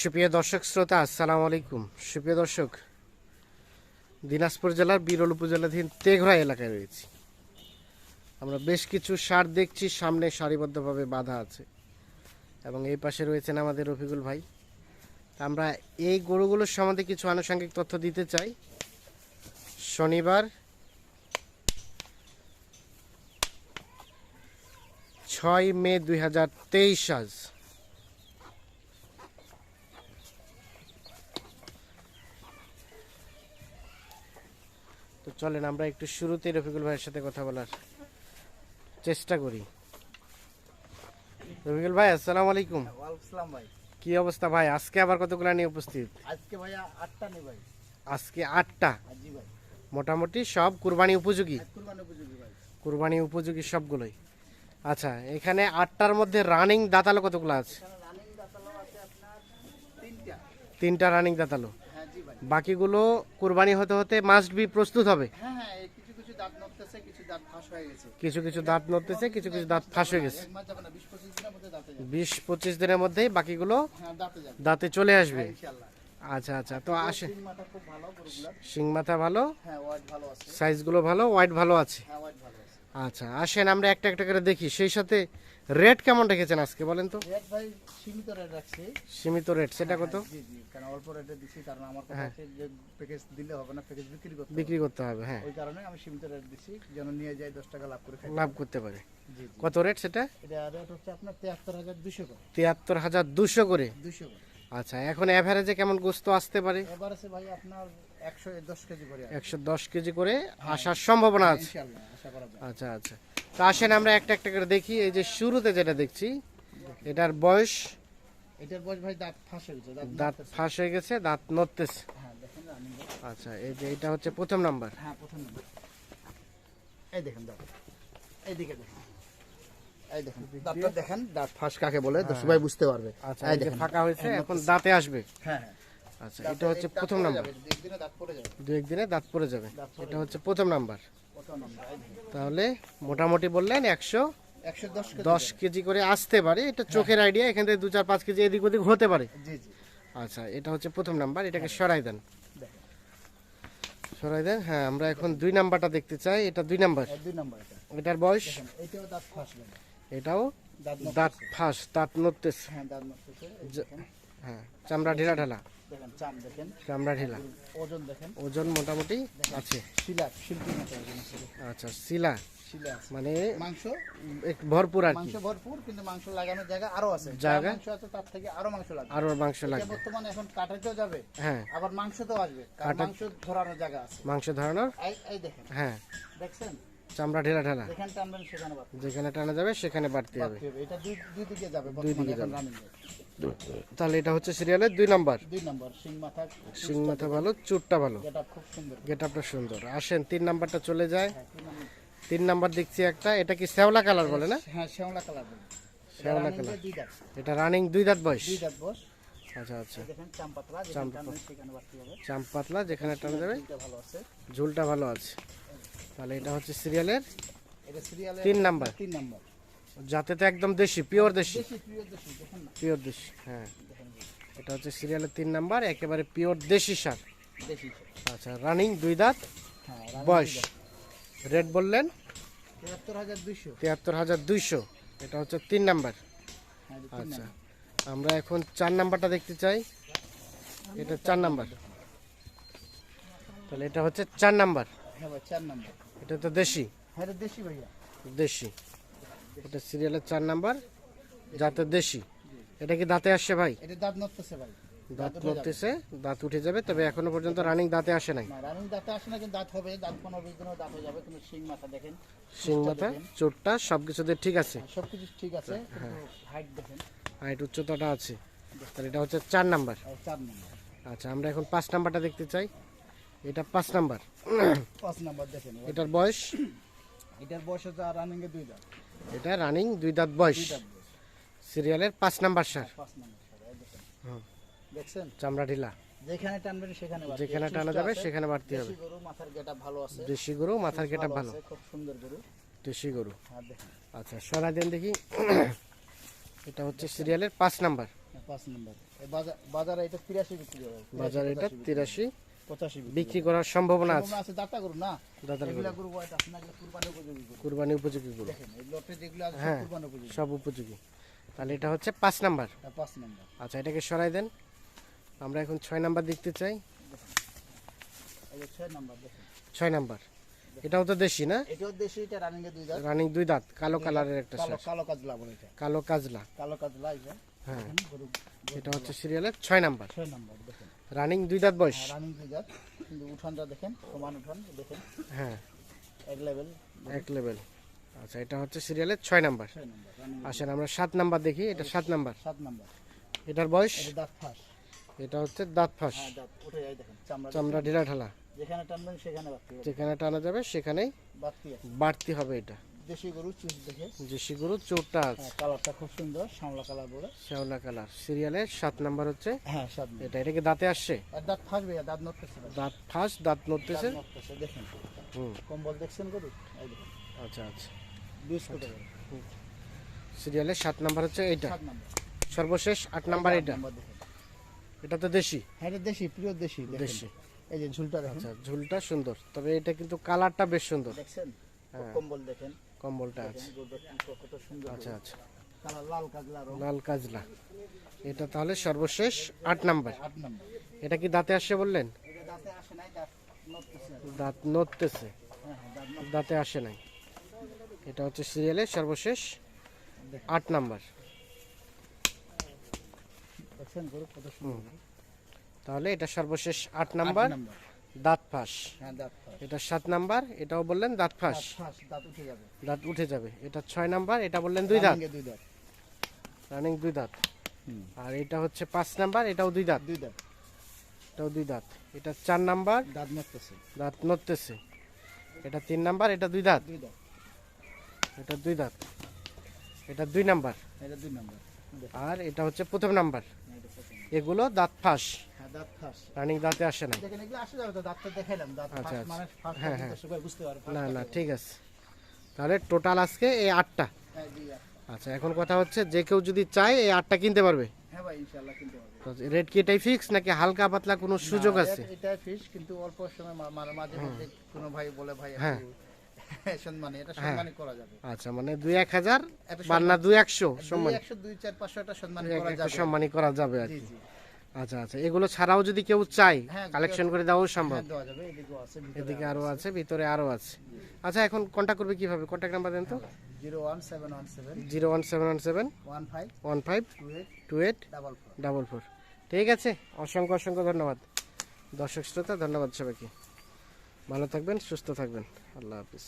সুপ্রিয় দর্শক, শ্রোতা, আসসালামু আলাইকুম। সুপ্রিয় দর্শক, দিনাজপুর জেলার বিরল উপজেলাধীন তেঘরা এলাকায় রয়েছি। আমরা বেশ কিছু সার দেখছি, সামনে সারিবদ্ধভাবে বাঁধা আছে। এবং এই পাশে রয়েছেন আমাদের রফিকুল ভাই। আমরা এই গরুগুলোর সম্বন্ধে কিছু আনুষঙ্গিক তথ্য দিতে চাই। শনিবার ছয় মে দুই হাজার তেইশ আজ চলেন আমরা একটু শুরুতেই রফিকুল ভাইয়ের সাথে কথা বলার চেষ্টা করি। রফিকুল ভাই আসসালামু আলাইকুম। ওয়ালাইকুম ভাই। কি অবস্থা ভাই? আজকে আবার কতগুলো নিয়ে উপস্থিত? আজকে ভাইয়া আটটা নেই ভাই। আজকে আটটা? জি ভাই। মোটামুটি সব কুরবানি উপযোগী? কুরবানি উপযোগী ভাই। কুরবানি উপযোগী সবগুলোই। আচ্ছা এখানে আটটার মধ্যে রানিং দাঁতালো কতগুলো আছে এখানে রানিং দাতালো আছে আপনার তিনটা। রানিং দাঁতালো হ্যাঁ বাকিগুলো কুরবানি হতে হতে মাস্ট বি প্রস্তুত হবে। হ্যাঁ হ্যাঁ কিছু কিছু দাঁত নড়তেছে কিছু কিছু দাঁত ফাঁস হয়ে গেছে। বিশ পঁচিশ দিনের মধ্যেই বাকিগুলো দাঁতে চলে আসবে। আচ্ছা আচ্ছা তো আসে। তিন মাথা ভালো শিং মাথা ভালো। সাইজগুলো ভালো হ্যাঁ ওয়াইট ভালো আছে। আচ্ছা আসেন আমরা একটা একটা করে দেখি। সেই সাথে রেট কেমন রেখেছেন আজকে বলেন তো? রেট ভাই সীমিত রেট রাখছি। সীমিত রেট সেটা কত? জি জি কারণ অল্প রেটে দিচ্ছি কারণ আমার কথা হ্যাঁ। যে প্যাকেজ দিলে হবে না প্যাকেজ বিক্রি করতে হবে। বিক্রি করতে হবে হ্যাঁ। ওই কারণে আমি সীমিত রেট দিচ্ছি যেন নিয়ে যাই দশ টাকা লাভ করে খাই। লাভ করতে পারে। জি জি। কত রেট সেটা? এটা রেট হচ্ছে আপনার তেহাত্তর হাজার দুশো করে। তিয়াত্তর হাজার দুশো করে? দুশো করে। আচ্ছা এখন অ্যাভারেজে কেমন গোস্ত আসতে পারে? আছে ভাই আপনার একশো দশ কেজি করে আসার সম্ভাবনা আছে। করা যায়। আচ্ছা আচ্ছা। তো আসেন আমরা একটা একটা করে দেখি। এই যে শুরুতে যেটা দেখছি এটার বয়স? এটার বয়স ভাই দাঁত ফাঁস হয়ে গেছে দাঁত। ফাঁস হয়ে গেছে দাঁত নড়তেছে। হ্যাঁ। আচ্ছা এই যে এটা হচ্ছে প্রথম নাম্বার। হ্যাঁ প্রথম নম্বর। এই দেখেন দাঁত। এইদিকে দেখেন। এই দেখেন দাঁতটা দেখেন দাঁত ফাঁস কাকে বলে? তো সবাই বুঝতে পারবে। আচ্ছা এই এই যে ফাঁকা হয়েছে এখন দাঁতে আসবে। হ্যাঁ হ্যাঁ। আচ্ছা এটা হচ্ছে প্রথম নাম্বার। দু একদিনে দাঁত পড়ে যাবে। দাঁত পড়ে যাবে। এটা হচ্ছে প্রথম নাম্বার। তাহলে মোটামুটি বললেন একশো দশ কেজি। করে আসতে পারে। এটা চোখের আইডিয়া এখান থেকে দু চার পাঁচ কেজি এদিক ওদিক হতে পারে। আচ্ছা এটা হচ্ছে প্রথম নাম্বার এটাকে সরাই দেন। সরাই দেন হ্যাঁ আমরা এখন দুই নাম্বারটা দেখতে চাই এটা দুই নাম্বার। এটা। এটার বয়স? এটাও দাঁত ফাঁস দাঁত নড়তেছে। হ্যাঁ হ্যাঁ চামড়া ঢিলা ঢালা। দেখেন চাম দেখেন। চামড়া ঢিলা। ওজন দেখেন। ওজন মোটামুটি আছে। শিলা শিল্পী মতো ওজন আচ্ছা শিলা। শিলা মানে মাংস? একটু ভরপুর আর মাংস ভরপুর কিন্তু মাংস লাগানোর জায়গা আরও আছে। জায়গা? মাংস আছে তার থেকে আরও মাংস লাগবে। আরও মাংস লাগবে। বর্তমানে এখন কাটাতেও যাবে হ্যাঁ। আবার মাংস তো আসবে কাটা- মাংস ধরানোর জায়গা আছে। মাংস ধরানোর? এই এই দেখেন। হ্যাঁ। দেখছেন? চামড়া ঢিলা ঢালা। যেখানে টানা যাবে সেখানে বাড়তে হবে। এটা দুই দিকে যাবে দুই দিকে যাবে। তাহলে এটা হচ্ছে সিরিয়ালের দুই নাম্বার। দুই নম্বর সিং মাথা শিং মাথা ভালো চুটটা ভালো। যেটা খুব সুন্দর। গেট আপটা সুন্দর। আসেন তিন নাম্বারটা চলে যায়। হ্যাঁ, তিন নাম্বার। দেখছি একটা এটা কি শ্যাওলা কালার বলে না? হ্যাঁ শ্যাওলা কালার বলে। শ্যাওলা কালার। এটা রানিং দুই দাঁত বয়স। দুই দাঁত বস আচ্ছা আচ্ছা। দেখেন চাম পাতলা যেখানে টানা যাবে। দুইটা ভালো আছে। ঝুলটা ভালো আছে। তাহলে এটা হচ্ছে সিরিয়ালের তিন নাম্বার। তিন নম্বর। যাতে তো একদম দেশি পিওর দেশি। পিওর দেশি হ্যাঁ। এটা হচ্ছে সিরিয়ালের তিন নাম্বার একেবারে পিওর দেশি সার। আচ্ছা রানিং দুই দাঁত হ্যাঁ বয়স। রেট বললেন? তিয়াত্তর হাজার দুইশো। এটা হচ্ছে তিন নাম্বার হ্যাঁ তিন আচ্ছা আমরা এখন চার নাম্বারটা দেখতে চাই। এটা চার নাম্বার তাহলে এটা হচ্ছে চার নাম্বার হ্যাঁ নম্বর এটা তো দেশি। দেশি। এটা সিরিয়ালের চার নাম্বার যাতে দেশি। এটা কি দাঁতে আসছে ভাই? এটা দাঁত নড়তেছে ভাই। দাঁত পড়তেছে দাঁত উঠে যাবে তবে এখনও পর্যন্ত রানিং দাঁতে আসে নাই। না রানিং দাঁতে আসে না কিন্তু দাঁত হবে দাঁত পনেরো বিশ দিনও দাঁত হয়ে যাবে কিন্তু শিং মাথা দেখেন। শিং মাথা চোটটা সবকিছুতে ঠিক আছে। সবকিছু ঠিক আছে হ্যাঁ। কিন্তু হাইট দেখেন। হাইট উচ্চতাটা আছে। তাহলে এটা হচ্ছে চার নাম্বার। চার নম্বর। আচ্ছা আমরা এখন পাঁচ নাম্বারটা দেখতে চাই। এটা পাঁচ নাম্বার। পাঁচ নম্বর দেখেন। এটার বয়স? এটার বয়স হচ্ছে রানিং এ দুই দাঁত। এটা রানিং দুই দাঁত বয়স। সিরিয়ালের পাঁচ নাম্বার সার হুম। দেখছেন? চামড়া ঢিলা যেখানে টানবেন সেখানে যেখানে টানা যাবে সেখানে বাড়তে হবে। দেশি গরু মাথার গেটা ভালো আছে। দেশি গরু মাথার কেটা ভালো খুব সুন্দর গরু। দেশি গরু। আচ্ছা সরাই দেন দেখি। এটা হচ্ছে সিরিয়ালের পাঁচ নাম্বার। হ্যাঁ, পাঁচ নম্বর। বাজার এটা তিরাশি বাজার এটা তিরাশি। বিক্রি করার সম্ভাবনা আছে। কুরবানি উপযোগী গরু। হ্যাঁ। সব উপযোগী। তাহলে এটা হচ্ছে পাঁচ নাম্বার। আচ্ছা এটাকে সরাই দেন। আমরা এখন ছয় নাম্বার দেখতে চাই। ছয় নম্বর এটাও তো দেশি না? এটাও দেশি এটা রানিং দুই দাঁত। রানিং দুই দাঁত কালো কালারের একটা কালো কালো কাজলা বলে এটা। কালো কাজলা। কালো কাজলা হ্যাঁ। এটা হচ্ছে সিরিয়ালের ছয় নাম্বার। ছয় নম্বর দেখেন। রানিং দুই দাঁত বয়স? রানিং দুই দাঁত। কিন্তু উঠানটা দেখেন সমান উঠান দেখেন। হ্যাঁ। এক লেভেল এক লেভেল আচ্ছা এটা হচ্ছে সিরিয়ালের ছয় নাম্বার আসেন আমরা সাত নাম্বার দেখি এটা সাত নাম্বার সাত নম্বর এটার বয়স? এটা দাঁত ফাঁস। এটা হচ্ছে দাঁত ফাঁস। হ্যাঁ চামড়া ঢিলা ঢালা। যেখানে টানবেন সেখানে যেখানে টানা যাবে সেখানেই বাড়তি হবে এটা। দেশি গরু দেখে। শিগুরু চোরটা আছে। হ্যাঁ কালারটা খুব সুন্দর শ্যামলা কালার বলে কালার। সিরিয়ালের সাত নাম্বার হচ্ছে। হ্যাঁ সাত এটা এটাকে দাঁতে আসছে? দাঁত ফাঁসবে দাঁত নড়তেছে দাঁত ফাঁস দাঁত নড়তেছে? দেখেন। হুম। কম্বল দেখছেন গরু? আচ্ছা আচ্ছা। সাত নাম্বার হচ্ছে এইটা। সর্বশেষ আট নাম্বার এটা এটা তো দেশি। হ্যাঁ এটা দেশি প্রিয় দেশি দেশি। এই যে ঝুলটা দেখেন। আচ্ছা ঝুলটা সুন্দর। তবে এটা কিন্তু কালারটা বেশ সুন্দর। দেখছেন? হ্যাঁ। কম্বল দেখেন। কম্বলটা আছে। আচ্ছা আচ্ছা। লাল কাজলা এটা তাহলে সর্বশেষ আট নাম্বার। এটা কি দাঁতে আসে বললেন? দাঁতে নড়তেছে। দাঁত নড়তেছে। হ্যাঁ হ্যাঁ দাঁত নড়- দাঁতে আসে নাই। এটা হচ্ছে সিরিয়ালের সর্বশেষ আট নাম্বার। তাহলে এটা সর্বশেষ আট নম্বর। দাঁত ফাঁস। হ্যাঁ দাঁত ফাঁস। এটা সাত নাম্বার এটাও বললেন দাঁত ফাঁস। দাঁত উঠে যাবে। এটা ছয় নাম্বার এটা বললেন দুই দাঁত। রানিং দুই দাঁত। আর এটা হচ্ছে পাঁচ নাম্বার এটাও দুই দাঁত। দুই দাঁত। এটাও দুই দাঁত। এটা চার নাম্বার। দাঁত নড়তেছে। দাঁত নড়তেছে। এটা তিন নাম্বার এটা দুই দাঁত। এটা দুই দাঁত। এটা দুই নাম্বার। এটা দুই নম্বর। আর এটা হচ্ছে প্রথম নাম্বার। এগুলো দাঁত ফাঁস। দাঁত রানিং দাঁতে আসে না দেখেন এগুলো আসে যাবে তো দাঁতটা দেখাইলাম দাঁত আচ্ছা, আচ্ছা। মানে হ্যাঁ, হ্যাঁ। বুঝতে পারে না না ঠিক আছে। তাহলে টোটাল আজকে এই আটটা। হ্যাঁ আচ্ছা এখন কথা হচ্ছে যে কেউ যদি চায় এই আটটা কিনতে পারবে? হ্যাঁ ভাই ইনশাআল্লাহ কিনতে পারবে। রেট কি এটাই ফিক্স নাকি হালকা পাতলা কোনো সুযোগ আছে? এটা- ফিস কিন্তু অল্প সময় মাঝে মাঝে মধ্যে কোনো ভাই বলে ভাই হ্যাঁ। একটু সম্মানী এটা সম্মানী করা যাবে। আচ্ছা মানে বা না সম্মান। একশো দুই চার পাঁচশো এটা সম্মানী করা যাবে। সম্মানী করা যাবে আর কি। আচ্ছা আচ্ছা। এগুলো ছাড়াও যদি কেউ হ্যাঁ, কালেকশন করে দেওয়াও সম্ভব। হ্যাঁ আছে এদিকে আরও আছে। ভিতরে আরও আছে। আচ্ছা এখন কন্ট্যাক্ট করবে কীভাবে? কন্ট্যাক্ট নাম্বার দেন তো। Zero one seven one seven zero one seven one seven one five two eight double four. ঠিক আছে অসংখ্য অসংখ্য ধন্যবাদ। দর্শক শ্রোতা ধন্যবাদ সবাইকে। ভালো থাকবেন সুস্থ থাকবেন। আল্লাহ হাফিজ।